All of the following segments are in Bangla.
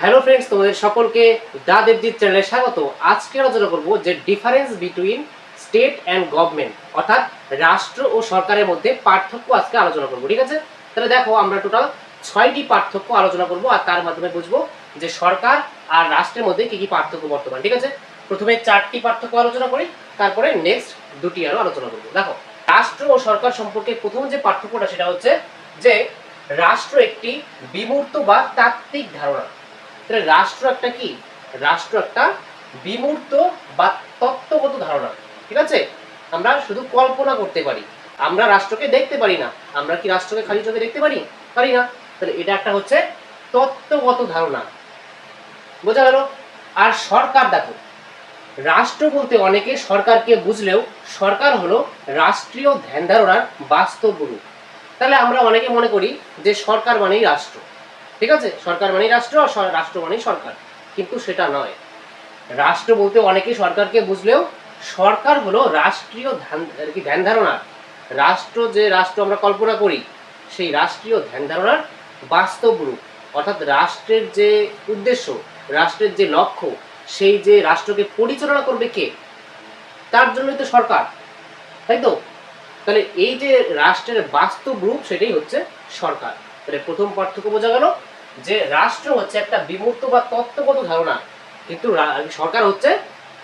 হ্যালো ফ্রেন্ডস তোমাদের সকলকে দা দেবজিৎ চ্যানেলে স্বাগত। আজকে আলোচনা করব যে difference between state and government অর্থাৎ রাষ্ট্র ও সরকারের মধ্যে পার্থক্য আজকে আলোচনা করব, ঠিক আছে? তাহলে দেখো, আমরা টোটাল ছয়টি পার্থক্য আলোচনা করব আর তার মাধ্যমে বুঝব যে সরকার আর রাষ্ট্রের মধ্যে কি কি পার্থক্য বর্তমান, ঠিক আছে? প্রথমে চারটি পার্থক্য আলোচনা করি, তারপরে নেক্সট দুটি আরও আলোচনা করব। দেখো, রাষ্ট্র ও সরকার সম্পর্কে প্রথম যে পার্থক্যটা সেটা হচ্ছে যে রাষ্ট্র একটি বিমূর্ত বা তাত্ত্বিক ধারণা। তাহলে রাষ্ট্র একটা কি? রাষ্ট্র একটা বিমূর্ত বা তত্ত্বগত ধারণা। ঠিক আছে? আমরা শুধু কল্পনা করতে পারি। আমরা রাষ্ট্রকে দেখতে পারি না। আমরা কি রাষ্ট্রকে খালি চোখে দেখতে পারি? পারি না। তাহলে এটা একটা হচ্ছে তত্ত্বগত ধারণা। বোঝা গেল? আর সরকার দেখো, রাষ্ট্র বলতে অনেকে সরকারকে বুঝলেও সরকার হলো রাষ্ট্রীয় ধ্যান ধারণার বাস্তব রূপ। তাহলে আমরা অনেকে মনে করি যে সরকার মানেই রাষ্ট্র। ঠিক আছে? সরকার মানেই রাষ্ট্র রাষ্ট্র মানেই সরকার। কিন্তু সেটা নয়। রাষ্ট্র বলতে অনেকে সরকারকে বুঝলেও সরকার হলো রাষ্ট্রীয় ধ্যান আর কি ধ্যান ধারণা। রাষ্ট্র যে রাষ্ট্র আমরা কল্পনা করি, সেই রাষ্ট্রীয় ধ্যান ধারণার বাস্তব রূপ। অর্থাৎ রাষ্ট্রের যে উদ্দেশ্য, রাষ্ট্রের যে লক্ষ্য, সেই যে রাষ্ট্রকে পরিচালনা করবে কে? তার জন্যই তো সরকার। তাই তো? তাহলে এই যে রাষ্ট্রের বাস্তব রূপ, সেটাই হচ্ছে সরকার। তাহলে প্রথম পার্থক্য বোঝা গেল। যে রাষ্ট্র হচ্ছে একটা বিমূর্ত বা তত্ত্বগত ধারণা, কিন্তু সরকার হচ্ছে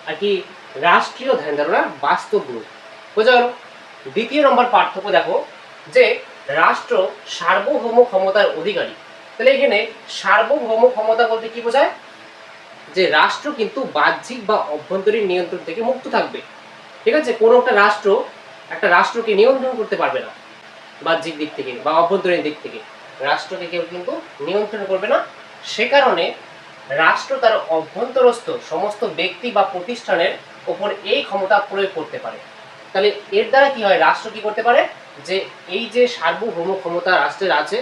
আর কি রাষ্ট্রীয় ধ্যান ধারণার বাস্তব রূপ। বোঝা গেল? দ্বিতীয় নম্বর পার্থক্য দেখো, যে রাষ্ট্র সার্বভৌম ক্ষমতার অধিকারী। তাহলে এখানে সার্বভৌম ক্ষমতা বলতে কি বোঝায়? যে রাষ্ট্র কিন্তু বাহ্যিক বা অভ্যন্তরীণ নিয়ন্ত্রণ থেকে মুক্ত থাকবে। ঠিক আছে? কোনো একটা রাষ্ট্র, একটা রাষ্ট্রকে নিয়ন্ত্রণ করতে পারবে না। বাহ্যিক দিক থেকে বা অভ্যন্তরীণ দিক থেকে। রাষ্ট্রকে কেউ কিন্তু নিয়ন্ত্রণ করবে না? সে কারণে রাষ্ট্র তার অভ্যন্তরস্থ সমস্ত ব্যক্তি বা প্রতিষ্ঠানের ওপর এই ক্ষমতা প্রয়োগ করতে পারে। তাহলে এর দ্বারা কি হয়? রাষ্ট্র কি করতে পারে? যে এই যে সার্বভৌম ক্ষমতা রাষ্ট্রের আছে,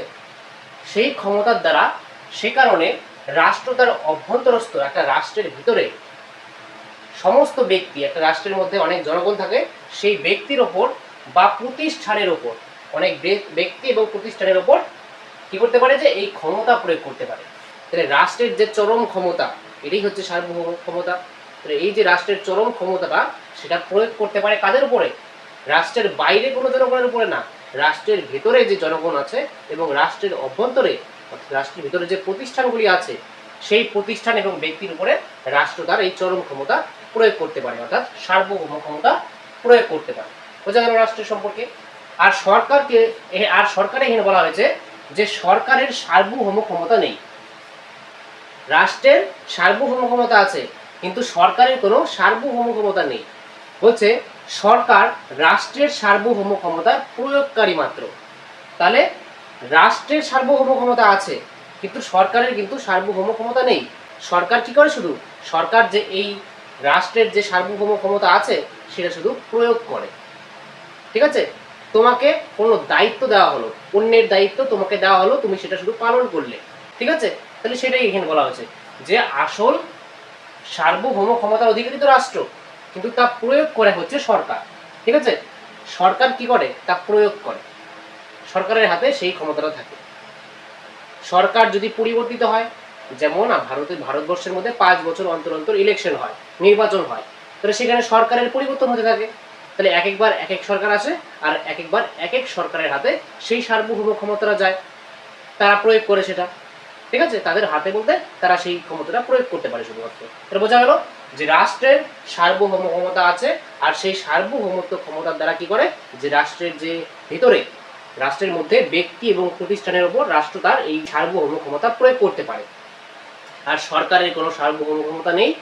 সেই ক্ষমতার দ্বারা সে কারণে রাষ্ট্র তার অভ্যন্তরস্থ একটা রাষ্ট্রের ভিতরে সমস্ত ব্যক্তি, একটা রাষ্ট্রের মধ্যে অনেক জনগণ থাকে, সেই ব্যক্তির ওপর বা প্রতিষ্ঠানের ওপর, অনেক ব্যক্তি এবং প্রতিষ্ঠানের ওপর কি করতে পারে যে এই ক্ষমতা প্রয়োগ করতে পারে? তাহলে রাষ্ট্রের যে চরম ক্ষমতা, এটাই হচ্ছে সার্বভৌম ক্ষমতা তাহলে এই যে রাষ্ট্রের চরম ক্ষমতাটা, সেটা প্রয়োগ করতে পারে কাদের উপরে? রাষ্ট্রের বাইরে কোনো জনগণের উপরে না। রাষ্ট্রের ভেতরে যে জনগণ আছে এবং রাষ্ট্রের অভ্যন্তরে রাষ্ট্রের ভিতরে যে প্রতিষ্ঠানগুলি আছে, সেই প্রতিষ্ঠান এবং ব্যক্তির উপরে রাষ্ট্র তার এই চরম ক্ষমতা প্রয়োগ করতে পারে, অর্থাৎ সার্বভৌম ক্ষমতা প্রয়োগ করতে পারে। বোঝা গেল রাষ্ট্রের সম্পর্কে। আর সরকারকে আর সরকারে এখানে বলা হয়েছে যে সরকারের সার্বভৌম ক্ষমতা নেই। রাষ্ট্রের সার্বভৌম ক্ষমতা আছে, কিন্তু সরকারের কোনো সার্বভৌম ক্ষমতা নেই। বলছে, সরকার রাষ্ট্রের সার্বভৌম ক্ষমতার প্রয়োগকারী মাত্র। তাহলে রাষ্ট্রের সার্বভৌম ক্ষমতা আছে, কিন্তু সরকারের কিন্তু সার্বভৌম ক্ষমতা নেই। সরকার কি করে শুধু? সরকার যে এই রাষ্ট্রের যে সার্বভৌম ক্ষমতা আছে, সেটা শুধু প্রয়োগ করে। ঠিক আছে? তোমাকে কোনো দায়িত্ব দেওয়া হলো। অন্যের দায়িত্ব তোমাকে দেওয়া হলো, তুমি সেটা শুধু পালন করলে। ঠিক আছে? তাহলে সেটাই এখানে বলা হয়েছে। যে আসল সার্বভৌম ক্ষমতার অধিকারী তো রাষ্ট্র, কিন্তু তা প্রয়োগ করে হচ্ছে সরকার। ঠিক আছে? সরকার কি করে? তা প্রয়োগ করে। সরকারের হাতে সেই ক্ষমতাটা থাকে। সরকার যদি পরিবর্তিত হয়, যেমন ভারতের ভারতবর্ষের মধ্যে পাঁচ বছর অন্তর অন্তর ইলেকশন হয়, নির্বাচন হয়, তাহলে সেখানে সরকারের পরিবর্তন হতে থাকে। তাহলে এক একবার এক এক সরকার আসে আর এক একবার এক এক সরকারের হাতে সেই সার্বভৌম ক্ষমতাটা যায়। তারা প্রয়োগ করে সেটা। ঠিক আছে? তাদের হাতে বলতে তারা সেই ক্ষমতাটা প্রয়োগ করতে পারে শুধুমাত্র। তাহলে বোঝা গেল যে রাষ্ট্রের সার্বভৌম ক্ষমতা আছে আর সেই সার্বভৌমত্ব ক্ষমতার দ্বারা কি করে? যে রাষ্ট্রের যে ভিতরে, রাষ্ট্রের মধ্যে ব্যক্তি এবং প্রতিষ্ঠানের উপর রাষ্ট্র তার এই সার্বভৌম ক্ষমতা প্রয়োগ করতে পারে। আর সরকারের কোনো সার্বভৌম ক্ষমতা নেই।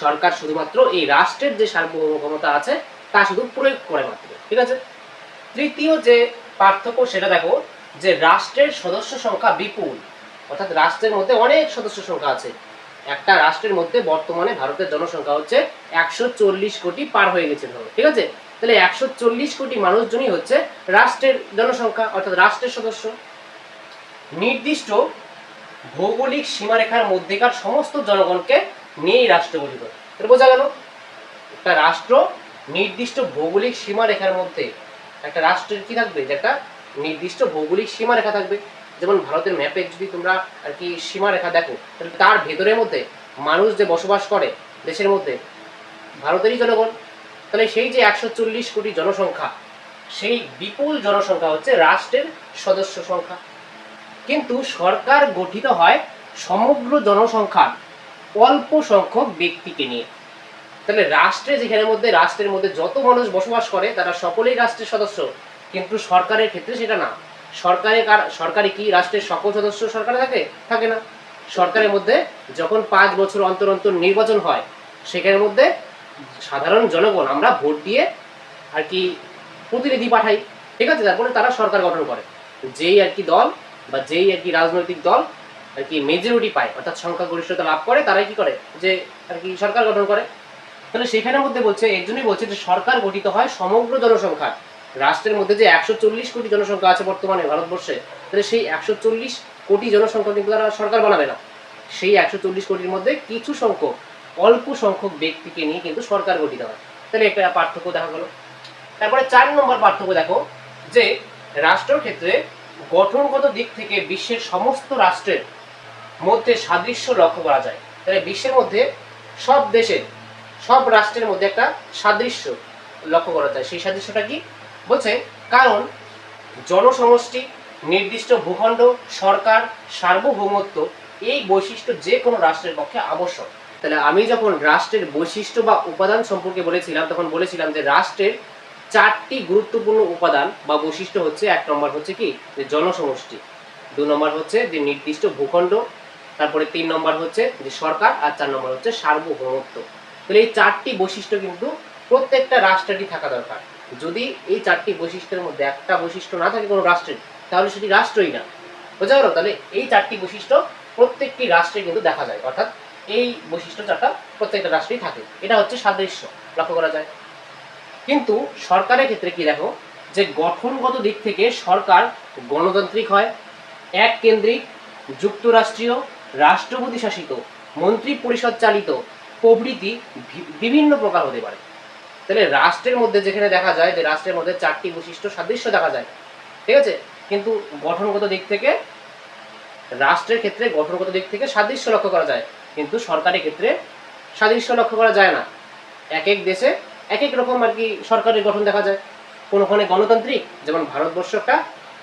সরকার শুধুমাত্র এই রাষ্ট্রের যে সার্বভৌম ক্ষমতা আছে তা শুধু প্রয়োগ করে মাত্র ঠিক আছে? তৃতীয় যে পার্থক্য সেটা দেখো, যে রাষ্ট্রের সদস্য সংখ্যা বিপুল, অর্থাৎ রাষ্ট্রের মধ্যে অনেক সদস্য সংখ্যা আছে। একটা রাষ্ট্রের মধ্যে বর্তমানে ভারতের জনসংখ্যা হচ্ছে একশো চল্লিশ কোটি পার হয়ে গেছে ধরো, ঠিক আছে? তাহলে একশো চল্লিশ কোটি মানুষজনই হচ্ছে রাষ্ট্রের জনসংখ্যা, অর্থাৎ রাষ্ট্রের সদস্য। নির্দিষ্ট ভৌগোলিক সীমারেখার মধ্যেকার সমস্ত জনগণকে নিয়েই রাষ্ট্র গঠিত। বোঝা গেল, একটা রাষ্ট্র নির্দিষ্ট ভৌগোলিক সীমারেখার মধ্যে একটা রাষ্ট্রের কি থাকবে? যে একটা নির্দিষ্ট ভৌগোলিক সীমারেখা থাকবে। যেমন ভারতের ম্যাপে যদি তোমরা আর কি সীমারেখা দেখো, তাহলে তার ভেতরের মধ্যে মানুষ যে বসবাস করে দেশের মধ্যে, ভারতেরই জনগণ। তাহলে সেই যে একশো চল্লিশ কোটি জনসংখ্যা, সেই বিপুল জনসংখ্যা হচ্ছে রাষ্ট্রের সদস্য সংখ্যা। কিন্তু সরকার গঠিত হয় সমগ্র জনসংখ্যার অল্প সংখ্যক ব্যক্তিকে নিয়ে। তাহলে রাষ্ট্রে যেখানের মধ্যে, রাষ্ট্রের মধ্যে যত মানুষ বসবাস করে, তারা সকলেই রাষ্ট্রের সদস্য। কিন্তু সরকারের ক্ষেত্রে সেটা না। সরকারে কার, সরকারে কি রাষ্ট্রের সকল সদস্য সরকারে থাকে? থাকে না। সরকারের মধ্যে যখন পাঁচ বছর অন্তর অন্তর নির্বাচন হয়, সেখানের মধ্যে সাধারণ জনগণ, আমরা ভোট দিয়ে আর কি প্রতিনিধি পাঠাই। ঠিক আছে? তারপরে তারা সরকার গঠন করে। যেই আর কি দল বা যেই আর কি রাজনৈতিক দল আর কি মেজরিটি পায়, অর্থাৎ সংখ্যাগরিষ্ঠতা লাভ করে, তারাই কি করে? যে আর কি সরকার গঠন করে। তাহলে সেখানের মধ্যে বলছে, একজনই বলছে যে সরকার গঠিত হয় সমগ্র জনসংখ্যা রাষ্ট্রের মধ্যে যে একশো চল্লিশ কোটি জনসংখ্যা আছে বর্তমানে ভারতবর্ষে, তাহলে সেই একশো চল্লিশ কোটি জনসংখ্যা কিন্তু তারা সরকার বানাবে না। সেই একশো চল্লিশ কোটির মধ্যে কিছু সংখ্যক, অল্প সংখ্যক ব্যক্তিকে নিয়ে কিন্তু সরকার গঠিত হয়। তাহলে একটা পার্থক্য দেখা গেল। তারপরে চার নম্বর পার্থক্য দেখো, যে রাষ্ট্রের ক্ষেত্রে গঠনগত দিক থেকে বিশ্বের সমস্ত রাষ্ট্রের মধ্যে সাদৃশ্য লক্ষ্য করা যায়। তাহলে বিশ্বের মধ্যে সব দেশের সব রাষ্ট্রের মধ্যে একটা সাদৃশ্য লক্ষ্য করা যায়। সেই সাদৃশ্যটা কি? বলছে, কারণ জনসমষ্টি, নির্দিষ্ট ভূখণ্ড, সরকার, সার্বভৌমত্ব এই বৈশিষ্ট্য যে কোনো রাষ্ট্রের পক্ষে আবশ্যক। তাহলে আমি যখন রাষ্ট্রের বৈশিষ্ট্য বা উপাদান সম্পর্কে বলেছিলাম, তখন বলেছিলাম যে রাষ্ট্রের চারটি গুরুত্বপূর্ণ উপাদান বা বৈশিষ্ট্য হচ্ছে, এক নম্বর হচ্ছে কি? যে জনসমষ্টি। দু নম্বর হচ্ছে যে নির্দিষ্ট ভূখণ্ড, তারপরে তিন নম্বর হচ্ছে যে সরকার, আর চার নম্বর হচ্ছে সার্বভৌমত্ব। তাহলে এই চারটি বৈশিষ্ট্য কিন্তু প্রত্যেকটা রাষ্ট্রেরই থাকা দরকার। যদি এই চারটি বৈশিষ্ট্যের মধ্যে একটা বৈশিষ্ট্য না থাকে কোনো রাষ্ট্রের, তাহলে সেটি রাষ্ট্রই না। বোঝা গেল তাহলে এই চারটি বৈশিষ্ট্য প্রত্যেকটি রাষ্ট্রে কিন্তু দেখা যায়, অর্থাৎ এই বৈশিষ্ট্য চারটা প্রত্যেকটা রাষ্ট্রেই থাকে। এটা হচ্ছে সাদৃশ্য, লক্ষ্য করা যায়। কিন্তু সরকারের ক্ষেত্রে কি দেখো, যে গঠনগত দিক থেকে সরকার গণতান্ত্রিক হয় এক কেন্দ্রিক যুক্তরাষ্ট্রীয়, রাষ্ট্রপতি শাসিত মন্ত্রী পরিষদ চালিত প্রভৃতি ভি- বিভিন্ন প্রকার হতে পারে। তাহলে রাষ্ট্রের মধ্যে যেখানে দেখা যায় যে রাষ্ট্রের মধ্যে চারটি বৈশিষ্ট্য সাদৃশ্য দেখা যায়। ঠিক আছে? কিন্তু গঠনগত দিক থেকে রাষ্ট্রের ক্ষেত্রে গঠনগত দিক থেকে সাদৃশ্য লক্ষ্য করা যায়। কিন্তু সরকারের ক্ষেত্রে সাদৃশ্য লক্ষ্য করা যায় না। এক এক দেশে এক এক রকম আর কি সরকারের গঠন দেখা যায়। কোনোখানে গণতান্ত্রিক, যেমন ভারতবর্ষ একটা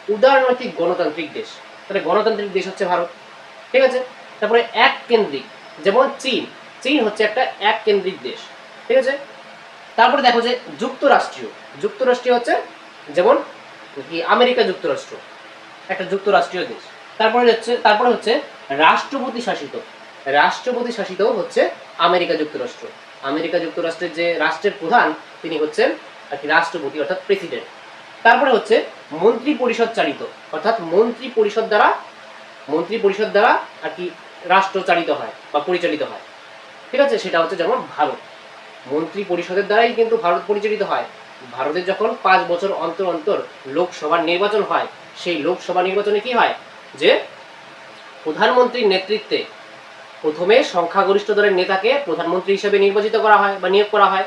উদারনৈতিক গণতান্ত্রিক দেশ। তাহলে গণতান্ত্রিক দেশ হচ্ছে ভারত। ঠিক আছে? তারপরে এক কেন্দ্রিক যেমন চীন। চীন হচ্ছে একটা এক কেন্দ্রিক দেশ, ঠিক আছে? তারপরে দেখো যে যুক্তরাষ্ট্রীয় যুক্তরাষ্ট্রীয় হচ্ছে যেমন আমেরিকা যুক্তরাষ্ট্র, একটা যুক্তরাষ্ট্রীয় দেশ। তারপরে হচ্ছে তারপরে হচ্ছে রাষ্ট্রপতি শাসিত রাষ্ট্রপতি শাসিত হচ্ছে আমেরিকা যুক্তরাষ্ট্র। আমেরিকা যুক্তরাষ্ট্রের যে রাষ্ট্রের প্রধান, তিনি হচ্ছেন আর কি রাষ্ট্রপতি অর্থাৎ প্রেসিডেন্ট। তারপরে হচ্ছে মন্ত্রী পরিষদ চালিত, অর্থাৎ মন্ত্রী পরিষদ দ্বারা মন্ত্রী পরিষদ দ্বারা আর কি রাষ্ট্র চালিত হয় বা পরিচালিত হয়। ঠিক আছে? সেটা হচ্ছে যেমন ভারত। মন্ত্রী পরিষদের দ্বারাই কিন্তু ভারত পরিচালিত হয়। ভারতের যখন পাঁচ বছর অন্তর অন্তর লোকসভার নির্বাচন হয়, সেই লোকসভা নির্বাচনে কি হয়? যে প্রধানমন্ত্রীর নেতৃত্বে প্রথমে সংখ্যাগরিষ্ঠ দলের নেতাকে প্রধানমন্ত্রী হিসেবে নির্বাচিত করা হয় বা নিয়োগ করা হয়।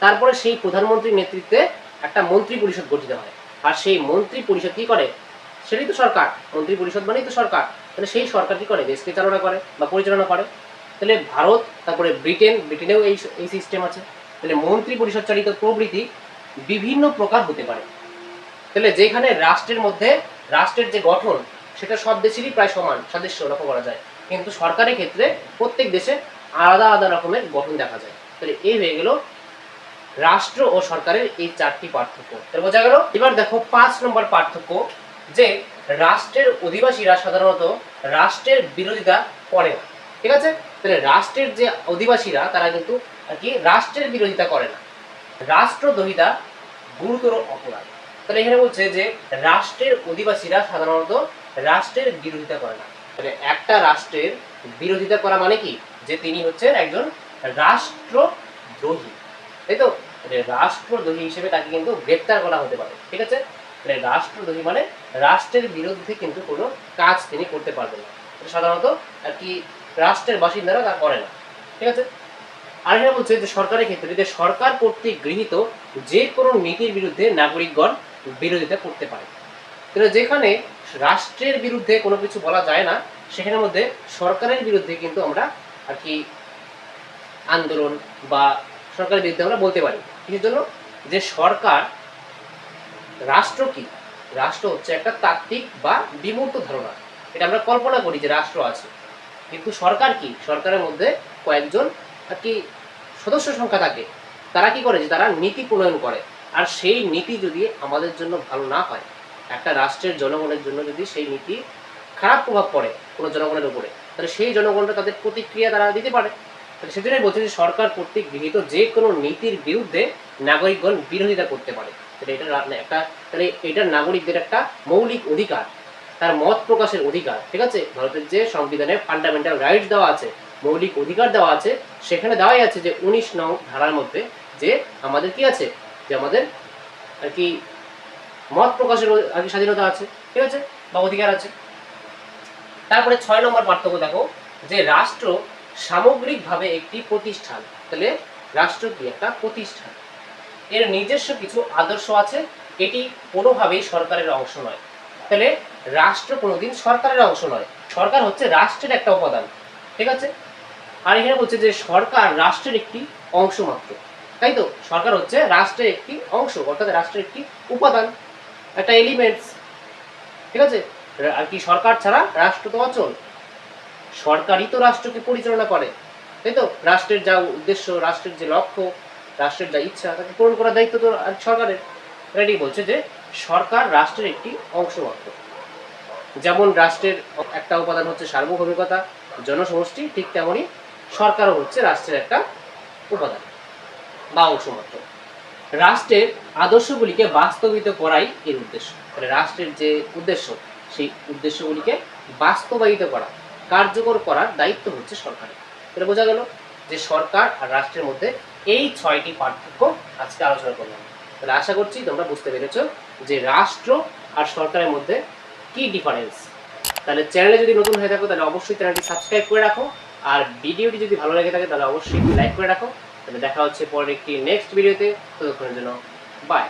তারপরে সেই প্রধানমন্ত্রীর নেতৃত্বে একটা মন্ত্রী পরিষদ গঠিত হয়। আর সেই মন্ত্রী পরিষদ কি করে? সেটাই তো সরকার। মন্ত্রী পরিষদ মানেই তো সরকার। তাহলে সেই সরকার কি করে? দেশকে চালনা করে বা পরিচালনা করে। তাহলে ভারত, তারপরে ব্রিটেন, ব্রিটেনেও এই এই সিস্টেম আছে। তাহলে মন্ত্রী পরিষদ চালিত প্রবৃতি বিভিন্ন প্রকার হতে পারে। তাহলে যেখানে রাষ্ট্রের মধ্যে, রাষ্ট্রের যে গঠন, সেটা সব দেশেরই প্রায় সমান সাদৃশ্য লক্ষ্য করা যায়। কিন্তু সরকারের ক্ষেত্রে প্রত্যেক দেশে আলাদা আলাদা রকমের গঠন দেখা যায়। তাহলে এই হয়ে গেল রাষ্ট্র ও সরকারের এই চারটি পার্থক্য। তাহলে বোঝা গেল, এবার দেখো পাঁচ নম্বর পার্থক্য, যে রাষ্ট্রের অধিবাসীরা সাধারণত রাষ্ট্রের বিরোধিতা করে না। ঠিক আছে? তাহলে রাষ্ট্রের যে অধিবাসীরা, তারা কিন্তু আর কি রাষ্ট্রের বিরোধিতা করে না। রাষ্ট্রদ্রোহিতা গুরুতর অপরাধ। তাহলে এখানে বলছে যে, রাষ্ট্রের অধিবাসীরা সাধারণত রাষ্ট্রের বিরোধিতা করে না। একটা রাষ্ট্রের বিরোধিতা করা মানে কি? যে তিনি হচ্ছেন একজন রাষ্ট্রদ্রোহী। তাই তো? রাষ্ট্রদ্রোহী হিসেবে তাকে কিন্তু গ্রেপ্তার করা হতে পারে। ঠিক আছে? তাহলে রাষ্ট্রদ্রোহী মানে রাষ্ট্রের বিরুদ্ধে কিন্তু কোনো কাজ তিনি করতে পারবেন না। সাধারণত আর কি রাষ্ট্রের বাসিন্দারা তা করে না। ঠিক আছে? আর এখানে বলছে যে সরকারের ক্ষেত্রে যে সরকার কর্তৃক গৃহীত যে কোনো নীতির বিরুদ্ধে নাগরিকগণ বিরোধিতা করতে পারে। তাহলে যেখানে রাষ্ট্রের বিরুদ্ধে কোনো কিছু বলা যায় না, সেখানের মধ্যে সরকারের বিরুদ্ধে কিন্তু আমরা আর কি আন্দোলন বা সরকারের বিরুদ্ধে আমরা বলতে পারি। কিসের জন্য? যে সরকার রাষ্ট্র কি? রাষ্ট্র হচ্ছে একটা তাত্ত্বিক বা বিমূর্ত ধারণা। এটা আমরা কল্পনা করি যে রাষ্ট্র আছে। কিন্তু সরকার কি? সরকারের মধ্যে কয়েকজন আর কি সদস্য সংখ্যা থাকে। তারা কি করে? যে তারা নীতি প্রণয়ন করে। আর সেই নীতি যদি আমাদের জন্য ভালো না হয়, একটা রাষ্ট্রের জনগণের জন্য যদি সেই নীতি খারাপ প্রভাব পড়ে কোনো জনগণের উপরে, তাহলে সেই জনগণটা তাদের প্রতিক্রিয়া তারা দিতে পারে। তাহলে সেজন্যই বলছে যে সরকার কর্তৃক গৃহীত যে কোনো নীতির বিরুদ্ধে নাগরিকগণ বিরোধিতা করতে পারে। তাহলে এটা একটা তাহলে এটা নাগরিকদের একটা মৌলিক অধিকার। তার মত প্রকাশের অধিকার, ঠিক আছে? ভারতের যে সংবিধানে ফান্ডামেন্টাল রাইটস দেওয়া আছে, মৌলিক অধিকার দেওয়া আছে, সেখানে দেওয়াই আছে যে উনিশ নং ধারার মধ্যে যে আমাদের কি আছে? যে আমাদের আর কি মত প্রকাশের আর কি স্বাধীনতা আছে, ঠিক আছে? বা অধিকার আছে। তারপরে ছয় নম্বর পার্থক্য দেখো, যে রাষ্ট্র সামগ্রিকভাবে একটি প্রতিষ্ঠান, তাহলে রাষ্ট্র কি? একটা প্রতিষ্ঠান। এর নিজস্ব কিছু আদর্শ আছে, এটি কোনোভাবেই সরকারের অংশ নয়। তাহলে রাষ্ট্র কোনোদিন সরকারের অংশ নয়। সরকার হচ্ছে রাষ্ট্রের একটা উপাদান। ঠিক আছে? আর এখানে বলছে যে সরকার রাষ্ট্রের একটি অংশ মাত্র। তাই তো? সরকার হচ্ছে রাষ্ট্রের একটি অংশ, অর্থাৎ রাষ্ট্রের একটি উপাদান, একটা এলিমেন্টস ঠিক আছে? আর কি সরকার ছাড়া রাষ্ট্র তো অচল। সরকারই তো রাষ্ট্রকে পরিচালনা করে। তাই তো? রাষ্ট্রের যা উদ্দেশ্য, রাষ্ট্রের যে লক্ষ্য, রাষ্ট্রের যা ইচ্ছা, তাকে পূরণ করার দায়িত্ব তো সরকারের। এটাই বলছে যে সরকার রাষ্ট্রের একটি অংশ মাত্র। যেমন রাষ্ট্রের একটা উপাদান হচ্ছে সার্বভৌমিকতা, জনসমষ্টি, ঠিক তেমনই সরকারও হচ্ছে রাষ্ট্রের একটা উপাদান বা অংশ মাত্র রাষ্ট্রের আদর্শগুলিকে বাস্তবিত করাই এর উদ্দেশ্য। মানে রাষ্ট্রের যে উদ্দেশ্য, সেই উদ্দেশ্যগুলিকে বাস্তবায়িত করা, কার্যকর করার দায়িত্ব হচ্ছে সরকারের। তাহলে বোঝা গেল যে সরকার আর রাষ্ট্রের মধ্যে এই ছয়টি পার্থক্য আজকে আলোচনা করলাম। তাহলে আশা করছি তোমরা বুঝতে পেরেছ যে রাষ্ট্র আর সরকারের মধ্যে কি ডিফারেন্স তাহলে চ্যানেলে যদি নতুন হয়ে থাকো, তাহলে অবশ্যই চ্যানেলটি সাবস্ক্রাইব করে রাখো। আর ভিডিওটি যদি ভালো লেগে থাকে, তাহলে অবশ্যই লাইক করে রাখো। তাহলে দেখা হচ্ছে পরের একটি নেক্সট ভিডিওতে ততক্ষণের জন্য বাই